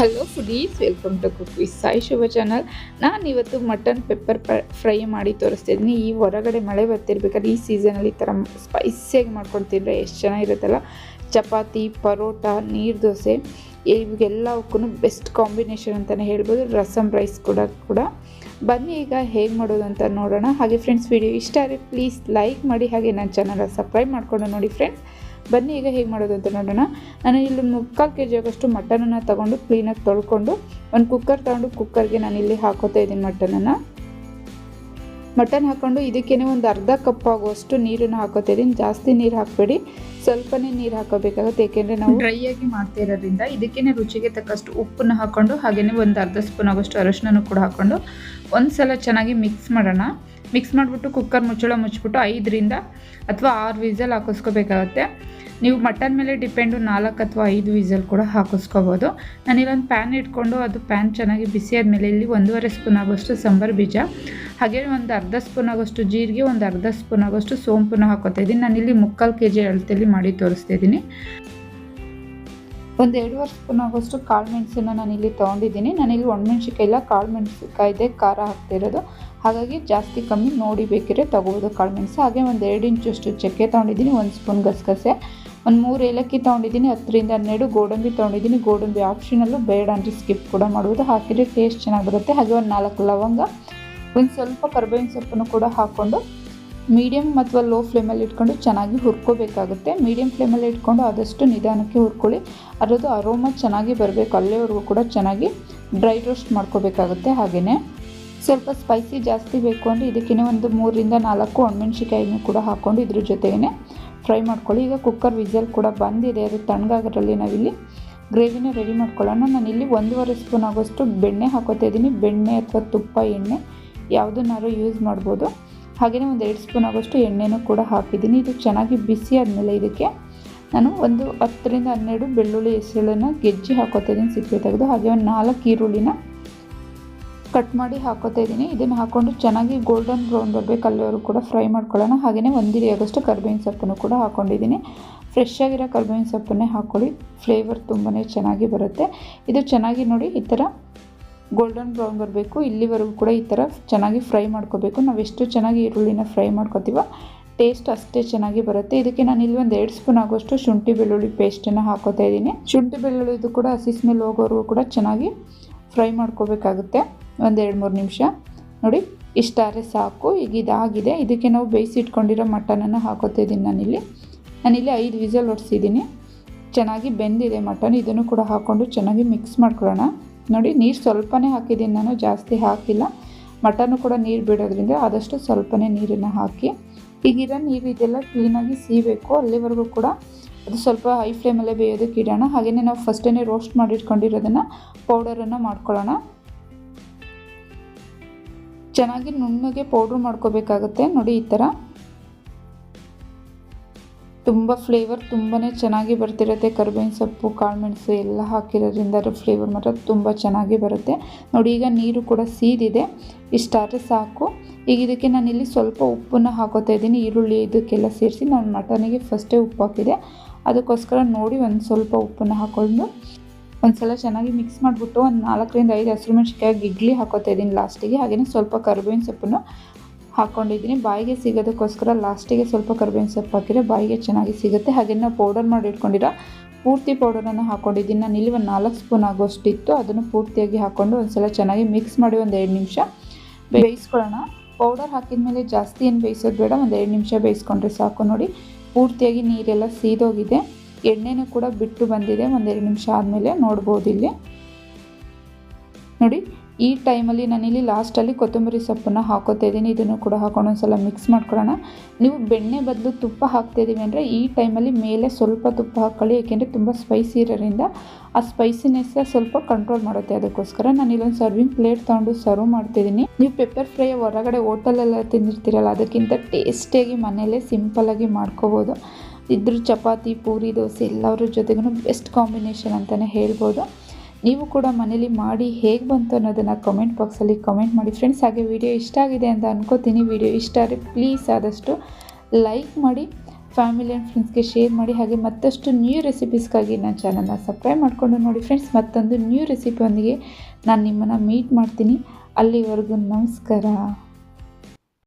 Hello foodies welcome to cook with Sai Shubha channel ನಾನು ಇವತ್ತು mutton pepper fry ಮಾಡಿ ತೋರಿಸ್ತಿದ್ದೀನಿ. ಈ ಹೊರಗಡೆ ಮಳೆ ಬರ್ತಿರ್ಬೇಕಾದ್ರೆ ಈ ಸೀಸನಲ್ಲಿ ಈ ಥರ ಸ್ಪೈಸಿಯಾಗಿ ಮಾಡ್ಕೊಳ್ತಿದ್ರೆ ಎಷ್ಟು ಚೆನ್ನಾಗಿರುತ್ತಲ್ಲ ಚಪಾತಿ, ಪರೋಟ, ನೀರು ದೋಸೆ ಇವೆಲ್ಲವಕ್ಕೂ ಬೆಸ್ಟ್ ಕಾಂಬಿನೇಷನ್ ಅಂತಲೇ ಹೇಳ್ಬೋದು. ರಸಮ್ ರೈಸ್ ಕೂಡ ಕೂಡ. ಬನ್ನಿ ಈಗ ಹೇಗೆ ಮಾಡೋದು ಅಂತ ನೋಡೋಣ. ಹಾಗೆ ಫ್ರೆಂಡ್ಸ್ ವಿಡಿಯೋ ಇಷ್ಟ ಆದರೆ ಪ್ಲೀಸ್ ಲೈಕ್ ಮಾಡಿ. ಹಾಗೆ ನನ್ನ ಚಾನಲ್ ಸಬ್ಸ್ಕ್ರೈಬ್ ಮಾಡ್ಕೊಂಡು ನೋಡಿ ಫ್ರೆಂಡ್ಸ್ ಬನ್ನಿ ಈಗ ಹೇಗೆ ಮಾಡೋದು ಅಂತ ನೋಡೋಣ. ನಾನು ಇಲ್ಲಿ ಮುಕ್ಕಾಲು ಕೆ ಜಿ ಆಗೋಷ್ಟು ಮಟನನ್ನು ತೊಗೊಂಡು ಕ್ಲೀನಾಗಿ ತೊಳ್ಕೊಂಡು ಒಂದು ಕುಕ್ಕರ್ ತೊಗೊಂಡು ಕುಕ್ಕರ್ಗೆ ನಾನು ಇಲ್ಲಿ ಹಾಕೋತಾ ಇದ್ದೀನಿ ಮಟನನ್ನು. ಮಟನ್ ಹಾಕ್ಕೊಂಡು ಇದಕ್ಕೇ ಒಂದು ಅರ್ಧ ಕಪ್ ಆಗುವಷ್ಟು ನೀರನ್ನು ಹಾಕೋತಾ ಇದ್ದೀನಿ. ಜಾಸ್ತಿ ನೀರು ಹಾಕಬೇಡಿ. ಸ್ವಲ್ಪನೇ ನೀರು ಹಾಕೋಬೇಕಾಗುತ್ತೆ, ಏಕೆಂದರೆ ನಾವು ಡ್ರೈ ಆಗಿ ಮಾಡ್ತಾ ಇರೋದ್ರಿಂದ ಇದಕ್ಕೇ ರುಚಿಗೆ ತಕ್ಕಷ್ಟು ಉಪ್ಪನ್ನು ಹಾಕ್ಕೊಂಡು ಹಾಗೆಯೇ ಒಂದು ಅರ್ಧ ಸ್ಪೂನ್ ಆಗೋಷ್ಟು ಅರಶಿನ ಕೂಡ ಹಾಕ್ಕೊಂಡು ಒಂದು ಸಲ ಚೆನ್ನಾಗಿ ಮಿಕ್ಸ್ ಮಾಡೋಣ. ಮಿಕ್ಸ್ ಮಾಡಿಬಿಟ್ಟು ಕುಕ್ಕರ್ ಮುಚ್ಚಳ ಮುಚ್ಚಿಬಿಟ್ಟು ಐದರಿಂದ ಅಥವಾ ಆರು ವಿಸಲ್ ಹಾಕಿಸ್ಕೋಬೇಕಾಗತ್ತೆ. ನೀವು ಮಟನ್ ಮೇಲೆ ಡಿಪೆಂಡು ನಾಲ್ಕು ಅಥವಾ ಐದು ವಿಸಲ್ ಕೂಡ ಹಾಕಿಸ್ಕೋಬೋದು. ನಾನಿಲ್ಲೊಂದು ಪ್ಯಾನ್ ಇಟ್ಕೊಂಡು ಅದು ಪ್ಯಾನ್ ಚೆನ್ನಾಗಿ ಬಿಸಿ ಆದಮೇಲೆ ಇಲ್ಲಿ ಒಂದೂವರೆ ಸ್ಪೂನ್ ಆಗೋಷ್ಟು ಸಾಂಬಾರು ಬೀಜ ಹಾಗೇ ಒಂದು ಅರ್ಧ ಸ್ಪೂನ್ ಆಗೋಷ್ಟು ಜೀರಿಗೆ, ಒಂದು ಅರ್ಧ ಸ್ಪೂನ್ ಆಗೋಷ್ಟು ಸೋಂಪನ್ನು ಹಾಕೋತಾ ಇದ್ದೀನಿ. ಇಲ್ಲಿ ಮುಕ್ಕಾಲು ಕೆ ಜಿ ಅಳತೆಯಲ್ಲಿ ಮಾಡಿ ತೋರಿಸ್ತಾ ಇದ್ದೀನಿ. ಒಂದು ಕಾಳು ಸ್ಪೂನ್ ಆಗೋಷ್ಟು ಕಾಳು ತಗೊಂಡಿದ್ದೀನಿ. ನಾನಿಲ್ಲಿ ತೊಗೊಂಡಿದ್ದೀನಿ ನಾನಿಲ್ಲಿ ಒಣಮೆಣ್ಸಿಕಾಯಿ ಇಲ್ಲ, ಕಾಳು ಮೆಣಸಿಕಾಯಿದೆ ಖಾರ ಹಾಕ್ತಿರೋದು ಹಾಗಾಗಿ ಜಾಸ್ತಿ ಕಮ್ಮಿ ನೋಡಿ ಬೇಕಿದ್ರೆ ತೊಗೋಬೋದು ಕಾಳು ಮೆಣಸು. ಹಾಗೆ ಒಂದು ಎರಡು ಇಂಚಷ್ಟು ಚಕ್ಕೆ ತೊಗೊಂಡಿದ್ದೀನಿ, ಒಂದು ಸ್ಪೂನ್ ಗಸಗಸೆ. ಒಂದು ಮೂರು ಏಲಕ್ಕಿ ತೊಗೊಂಡಿದ್ದೀನಿ, ಹತ್ತರಿಂದ ಹನ್ನೆರಡು. ಗೋಡಂಬಿ ತೊಗೊಂಡಿದ್ದೀನಿ, ಗೋಡಂಬಿ ಆಪ್ಷನಲ್ಲು ಬೇಡ ಅಂದರೆ ಸ್ಕಿಪ್ ಕೂಡ ಮಾಡ್ಬೋದು. ಹಾಕಿದರೆ ಟೇಸ್ಟ್ ಚೆನ್ನಾಗಿ ಬರುತ್ತೆ. ಹಾಗೆ ಒಂದು ನಾಲ್ಕು ಲವಂಗ, ಒಂದು ಸ್ವಲ್ಪ ಕರ್ಬೇವಿನ ಸೊಪ್ಪನ್ನು ಕೂಡ ಹಾಕ್ಕೊಂಡು ಮೀಡಿಯಮ್ ಅಥವಾ ಲೋ ಫ್ಲೇಮಲ್ಲಿ ಇಟ್ಕೊಂಡು ಚೆನ್ನಾಗಿ ಹುರ್ಕೋಬೇಕಾಗುತ್ತೆ. ಮೀಡಿಯಮ್ ಫ್ಲೇಮಲ್ಲಿ ಇಟ್ಕೊಂಡು ಆದಷ್ಟು ನಿಧಾನಕ್ಕೆ ಹುರ್ಕೊಳ್ಳಿ. ಅದರದ್ದು ಅರೋಮ ಚೆನ್ನಾಗಿ ಬರಬೇಕು. ಅಲ್ಲೇವರೆಗೂ ಕೂಡ ಚೆನ್ನಾಗಿ ಡ್ರೈ ರೋಸ್ಟ್ ಮಾಡ್ಕೋಬೇಕಾಗುತ್ತೆ ಹಾಗೆಯೇ ಸ್ವಲ್ಪ ಸ್ಪೈಸಿ ಜಾಸ್ತಿ ಬೇಕು ಅಂದರೆ ಇದಕ್ಕೇನೆ ಒಂದು ಮೂರರಿಂದ ನಾಲ್ಕು ಒಣಮೆಣ್ಸಿಕಾಯಿನೂ ಕೂಡ ಹಾಕ್ಕೊಂಡು ಇದ್ರ ಜೊತೆಗೇ ಫ್ರೈ ಮಾಡ್ಕೊಳ್ಳಿ. ಈಗ ಕುಕ್ಕರ್ ವಿಸಲ್ ಕೂಡ ಬಂದಿದೆ. ಅದು ತಣ್ಣಗಾಗೋದ್ರಲ್ಲಿ ನಾವಿಲ್ಲಿ ಗ್ರೇವಿನ ರೆಡಿ ಮಾಡ್ಕೊಳ್ಳೋಣ. ನಾನಿಲ್ಲಿ ಒಂದೂವರೆ ಸ್ಪೂನ್ ಆಗೋಷ್ಟು ಬೆಣ್ಣೆ ಹಾಕೋತಾ ಇದ್ದೀನಿ. ಬೆಣ್ಣೆ ಅಥವಾ ತುಪ್ಪ, ಎಣ್ಣೆ ಯಾವುದನ್ನಾದ್ರೂ ಯೂಸ್ ಮಾಡ್ಬೋದು. ಹಾಗೆಯೇ ಒಂದು ಎರಡು ಸ್ಪೂನ್ ಆಗೋಷ್ಟು ಎಣ್ಣೆನೂ ಕೂಡ ಹಾಕಿದ್ದೀನಿ. ಇದು ಚೆನ್ನಾಗಿ ಬಿಸಿ ಆದಮೇಲೆ ಇದಕ್ಕೆ ನಾನು ಒಂದು ಹತ್ತರಿಂದ ಹನ್ನೆರಡು ಬೆಳ್ಳುಳ್ಳಿ ಹೆಸರನ್ನು ಗೆಜ್ಜಿ ಹಾಕೋತಾ ಇದ್ದೀನಿ, ಸಿಪ್ಪೆ ತೆಗೆದು. ಹಾಗೆ ಒಂದು ನಾಲ್ಕು ಈರುಳ್ಳಿನ ಕಟ್ ಮಾಡಿ ಹಾಕೋತಾ ಇದ್ದೀನಿ. ಇದನ್ನು ಹಾಕ್ಕೊಂಡು ಚೆನ್ನಾಗಿ ಗೋಲ್ಡನ್ ಬ್ರೌನ್ ಬರಬೇಕು, ಅಲ್ಲಿವರೆಗೂ ಕೂಡ ಫ್ರೈ ಮಾಡ್ಕೊಳ್ಳೋಣ. ಹಾಗೆಯೇ ಒಂದಿರಿ ಆಗೋಷ್ಟು ಕರ್ಬೇವಿನ ಸೊಪ್ಪನ್ನು ಕೂಡ ಹಾಕ್ಕೊಂಡಿದ್ದೀನಿ ಫ್ರೆಶ್ ಆಗಿರೋ ಕರ್ಬೇವಿನ ಸೊಪ್ಪನ್ನೇ ಹಾಕ್ಕೊಳ್ಳಿ. ಫ್ಲೇವರ್ ತುಂಬಾ ಚೆನ್ನಾಗಿ ಬರುತ್ತೆ. ಇದು ಚೆನ್ನಾಗಿ ನೋಡಿ ಈ ಥರ ಗೋಲ್ಡನ್ ಬ್ರೌನ್ ಬರಬೇಕು, ಇಲ್ಲಿವರೆಗೂ ಕೂಡ ಈ ಥರ ಚೆನ್ನಾಗಿ ಫ್ರೈ ಮಾಡ್ಕೋಬೇಕು. ನಾವು ಎಷ್ಟು ಚೆನ್ನಾಗಿ ಈರುಳ್ಳಿನ ಫ್ರೈ ಮಾಡ್ಕೋತೀವೋ ಟೇಸ್ಟ್ ಅಷ್ಟೇ ಚೆನ್ನಾಗಿ ಬರುತ್ತೆ. ಇದಕ್ಕೆ ನಾನು ಇಲ್ಲಿ ಒಂದು ಎರಡು ಸ್ಪೂನ್ ಆಗೋಷ್ಟು ಶುಂಠಿ ಬೆಳ್ಳುಳ್ಳಿ ಪೇಸ್ಟನ್ನು ಹಾಕೋತಾ ಇದ್ದೀನಿ. ಶುಂಠಿ ಬೆಳ್ಳುಳ್ಳಿದು ಕೂಡ ಹಸಿ ಸ್ಮೆಲ್ ಹೋಗೋವರೆಗೂ ಕೂಡ ಚೆನ್ನಾಗಿ ಫ್ರೈ ಮಾಡ್ಕೋಬೇಕಾಗುತ್ತೆ. ಒಂದು ಎರಡು ಮೂರು ನಿಮಿಷ. ನೋಡಿ ಇಷ್ಟಾರೆ ಸಾಕು. ಈಗ ಇದಾಗಿದೆ. ಇದಕ್ಕೆ ನಾವು ಬೇಯಿಸಿಟ್ಕೊಂಡಿರೋ ಮಟನನ್ನು ಹಾಕೋತಾ ಇದ್ದೀನಿ ನಾನಿಲ್ಲಿ ನಾನಿಲ್ಲಿ ಐದು ವಿಸಲ್ ಹೊಡ್ಸಿದ್ದೀನಿ ಚೆನ್ನಾಗಿ ಬೆಂದಿದೆ ಮಟನ್ ಇದನ್ನು ಕೂಡ ಹಾಕ್ಕೊಂಡು ಚೆನ್ನಾಗಿ ಮಿಕ್ಸ್ ಮಾಡ್ಕೊಳ್ಳೋಣ. ನೋಡಿ, ನೀರು ಸ್ವಲ್ಪನೇ ಹಾಕಿದ್ದೀನಿ. ನಾನು ಜಾಸ್ತಿ ಹಾಕಿಲ್ಲ. ಮಟನ್ನು ಕೂಡ ನೀರು ಬಿಡೋದ್ರಿಂದ ಆದಷ್ಟು ಸ್ವಲ್ಪನೇ ನೀರನ್ನು ಹಾಕಿ ಈಗಿರೋ ನೀರು ಇದೆಲ್ಲ ಕ್ಲೀನಾಗಿ ಸೀಬೇಕು. ಅಲ್ಲಿವರೆಗೂ ಕೂಡ ಅದು ಸ್ವಲ್ಪ ಹೈ ಫ್ಲೇಮಲ್ಲೇ ಬೇಯೋದಕ್ಕೆ ಇಡೋಣ. ಹಾಗೆಯೇ ನಾವು ಫಸ್ಟೇ ರೋಸ್ಟ್ ಮಾಡಿಟ್ಕೊಂಡಿರೋದನ್ನು ಪೌಡರನ್ನು ಮಾಡ್ಕೊಳ್ಳೋಣ. ಚೆನ್ನಾಗಿ ನುಣ್ಣಗೆ ಪೌಡ್ರ್ ಮಾಡ್ಕೋಬೇಕಾಗುತ್ತೆ. ನೋಡಿ, ಈ ಥರ ತುಂಬ ಫ್ಲೇವರ್ ತುಂಬಾ ಚೆನ್ನಾಗಿ ಬರ್ತಿರುತ್ತೆ. ಕರ್ಬೇವಿನ ಸೊಪ್ಪು ಕಾಳುಮೆಣಸು ಎಲ್ಲ ಹಾಕಿರೋದ್ರಿಂದ ಅದ್ರ ಫ್ಲೇವರ್ ಮಾತ್ರ ತುಂಬ ಚೆನ್ನಾಗಿ ಬರುತ್ತೆ. ನೋಡಿ, ಈಗ ನೀರು ಕೂಡ ಸೀದಿದೆ. ಇಷ್ಟಾದರೆ ಸಾಕು. ಈಗ ಇದಕ್ಕೆ ನಾನಿಲ್ಲಿ ಸ್ವಲ್ಪ ಉಪ್ಪನ್ನು ಹಾಕೋತಾ ಇದ್ದೀನಿ. ಈರುಳ್ಳಿ ಇದಕ್ಕೆಲ್ಲ ಸೇರಿಸಿ ನಾನು ಮಟನಿಗೆ ಫಸ್ಟೇ ಉಪ್ಪು ಹಾಕಿದೆ. ಅದಕ್ಕೋಸ್ಕರ ನೋಡಿ ಒಂದು ಸ್ವಲ್ಪ ಉಪ್ಪನ್ನು ಹಾಕ್ಕೊಂಡು ಒಂದು ಸಲ ಚೆನ್ನಾಗಿ ಮಿಕ್ಸ್ ಮಾಡಿಬಿಟ್ಟು ಒಂದು ನಾಲ್ಕರಿಂದ ಐದು ಹಸಿರು ಮೆಣಸಿಕಾಯಿ ಗಿಗ್ಲಿ ಹಾಕೋತಾ ಇದ್ದೀನಿ ಲಾಸ್ಟಿಗೆ ಹಾಗೆಯೇ ಸ್ವಲ್ಪ ಕರ್ಬೇವಿನ ಸೊಪ್ಪನ್ನು ಹಾಕ್ಕೊಂಡಿದ್ದೀನಿ ಬಾಯಿಗೆ ಸಿಗೋದಕ್ಕೋಸ್ಕರ ಲಾಸ್ಟಿಗೆ ಸ್ವಲ್ಪ ಕರ್ಬೇವಿನ ಸೊಪ್ಪು ಹಾಕಿದರೆ ಬಾಯಿಗೆ ಚೆನ್ನಾಗಿ ಸಿಗುತ್ತೆ. ಹಾಗೆ ನಾವು ಪೌಡರ್ ಮಾಡಿ ಇಟ್ಕೊಂಡಿರೋ? ಪೂರ್ತಿ ಪೌಡರನ್ನು ಹಾಕ್ಕೊಂಡಿದ್ದೀನಿ ನಾನು ಇಲ್ಲಿ ಒಂದು ನಾಲ್ಕು ಸ್ಪೂನ್ ಆಗೋಷ್ಟು ಇತ್ತು ಅದನ್ನು ಪೂರ್ತಿಯಾಗಿ ಹಾಕ್ಕೊಂಡು ಒಂದು ಸಲ ಚೆನ್ನಾಗಿ ಮಿಕ್ಸ್ ಮಾಡಿ ಒಂದು ಎರಡು ನಿಮಿಷ ಬೇಯಿಸ್ಕೊಳ್ಳೋಣ. ಪೌಡರ್ ಹಾಕಿದ ಮೇಲೆ ಜಾಸ್ತಿ ಏನು ಬೇಯಿಸೋದು ಬೇಡ. ಒಂದು ಎರಡು ನಿಮಿಷ ಬೇಯಿಸ್ಕೊಂಡ್ರೆ ಸಾಕು ನೋಡಿ. ಪೂರ್ತಿಯಾಗಿ ನೀರೆಲ್ಲ ಸೀದೋಗಿದೆ. ಎಣ್ಣೆನೂ ಕೂಡ ಬಿಟ್ಟು ಬಂದಿದೆ. ಒಂದೆರಡು ನಿಮಿಷ ಆದಮೇಲೆ ನೋಡ್ಬೋದು ಇಲ್ಲಿ. ನೋಡಿ ಈ ಟೈಮಲ್ಲಿ ನಾನಿಲ್ಲಿ ಲಾಸ್ಟಲ್ಲಿ ಕೊತ್ತಂಬರಿ ಸೊಪ್ಪನ್ನು ಹಾಕೋತಾ ಇದ್ದೀನಿ. ಇದನ್ನು ಕೂಡ ಹಾಕೊಂಡು ಒಂದ್ಸಲ ಮಿಕ್ಸ್ ಮಾಡ್ಕೊಳ್ಳೋಣ. ನೀವು ಬೆಣ್ಣೆ ಬದಲು ತುಪ್ಪ ಹಾಕ್ತಾಯಿದ್ದೀವಿ ಅಂದರೆ ಈ ಟೈಮಲ್ಲಿ ಮೇಲೆ ಸ್ವಲ್ಪ ತುಪ್ಪ ಹಾಕ್ಕೊಳ್ಳಿ ಏಕೆಂದರೆ ತುಂಬ ಸ್ಪೈಸಿ ಇರೋದ್ರಿಂದ ಆ ಸ್ಪೈಸಿನೆಸ್ಸ ಸ್ವಲ್ಪ ಕಂಟ್ರೋಲ್ ಮಾಡುತ್ತೆ. ಅದಕ್ಕೋಸ್ಕರ ನಾನು ಇಲ್ಲೊಂದು ಸರ್ವಿಂಗ್ ಪ್ಲೇಟ್ ತೊಗೊಂಡು ಸರ್ವ್ ಮಾಡ್ತಿದ್ದೀನಿ ನೀವು ಪೆಪ್ಪರ್ ಫ್ರೈ ಹೊರಗಡೆ ಹೋಟೆಲೆಲ್ಲ ತಿಂದಿರ್ತೀರಲ್ಲ, ಅದಕ್ಕಿಂತ ಟೇಸ್ಟಿಯಾಗಿ ಮನೆಯಲ್ಲೇ ಸಿಂಪಲ್ಲಾಗಿ ಮಾಡ್ಕೋಬೋದು. ಇದ್ರ ಚಪಾತಿ, ಪೂರಿ, ದೋಸೆ ಎಲ್ಲರ ಜೊತೆಗೂ ಬೆಸ್ಟ್ ಕಾಂಬಿನೇಷನ್ ಅಂತಲೇ ಹೇಳ್ಬೋದು. ನೀವು ಕೂಡ ಮನೇಲಿ ಮಾಡಿ ಹೇಗೆ ಬಂತು ಅನ್ನೋದನ್ನು ಕಮೆಂಟ್ ಬಾಕ್ಸಲ್ಲಿ ಕಮೆಂಟ್ ಮಾಡಿ. ಫ್ರೆಂಡ್ಸ್ ಹಾಗೆ ವಿಡಿಯೋ ಇಷ್ಟ ಆಗಿದೆ ಅಂತ ಅನ್ಕೋತೀನಿ. ವಿಡಿಯೋ ಇಷ್ಟ ಆದರೆ ಪ್ಲೀಸ್ ಆದಷ್ಟು ಲೈಕ್ ಮಾಡಿ ಫ್ಯಾಮಿಲಿ ಆ್ಯಂಡ್ ಫ್ರೆಂಡ್ಸ್ಗೆ ಶೇರ್ ಮಾಡಿ. ಹಾಗೆ ಮತ್ತಷ್ಟು ನ್ಯೂ ರೆಸಿಪೀಸ್ಗಾಗಿ ನನ್ನ ಚಾನಲ್ನ ಸಬ್ಸ್ಕ್ರೈಬ್ ಮಾಡಿಕೊಂಡು ನೋಡಿ. ಫ್ರೆಂಡ್ಸ್ ಮತ್ತೊಂದು ನ್ಯೂ ರೆಸಿಪಿಯೊಂದಿಗೆ ನಾನು ನಿಮ್ಮನ್ನು ಮೀಟ್ ಮಾಡ್ತೀನಿ. ಅಲ್ಲಿವರೆಗೂ ನಮಸ್ಕಾರ.